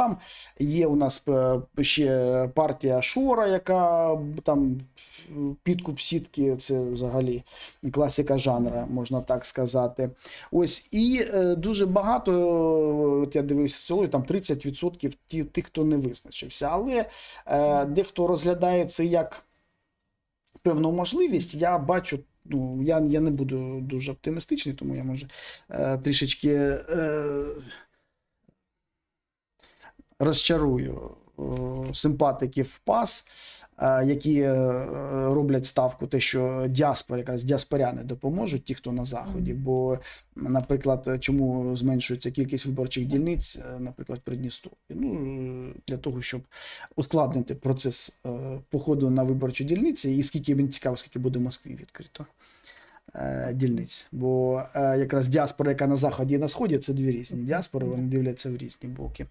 там є у нас е, ще партія Шора, яка там підкуп сітки, це взагалі класика жанра, можна так сказати. Ось і е, дуже багато. е, От я дивився село, там 30% тих, хто не визначився. Але дехто розглядає це як певну можливість. Я бачу. Ну, я, я не буду дуже оптимістичний, тому я може е, трішечки е, розчарую е, симпатиків ПАС, е, які е, роблять ставку, те, що діаспори, якраз діаспоряни допоможуть, ті, хто на заході. Бо, наприклад, чому зменшується кількість виборчих дільниць, наприклад, в Придністров'ї? Ну, для того, щоб ускладнити процес походу на виборчі дільниці, і скільки він цікаво, скільки буде в Москві відкрито дільниць. Бо якраз діаспора, яка на заході і на сході, це дві різні діаспори, вони дивляться в різні боки.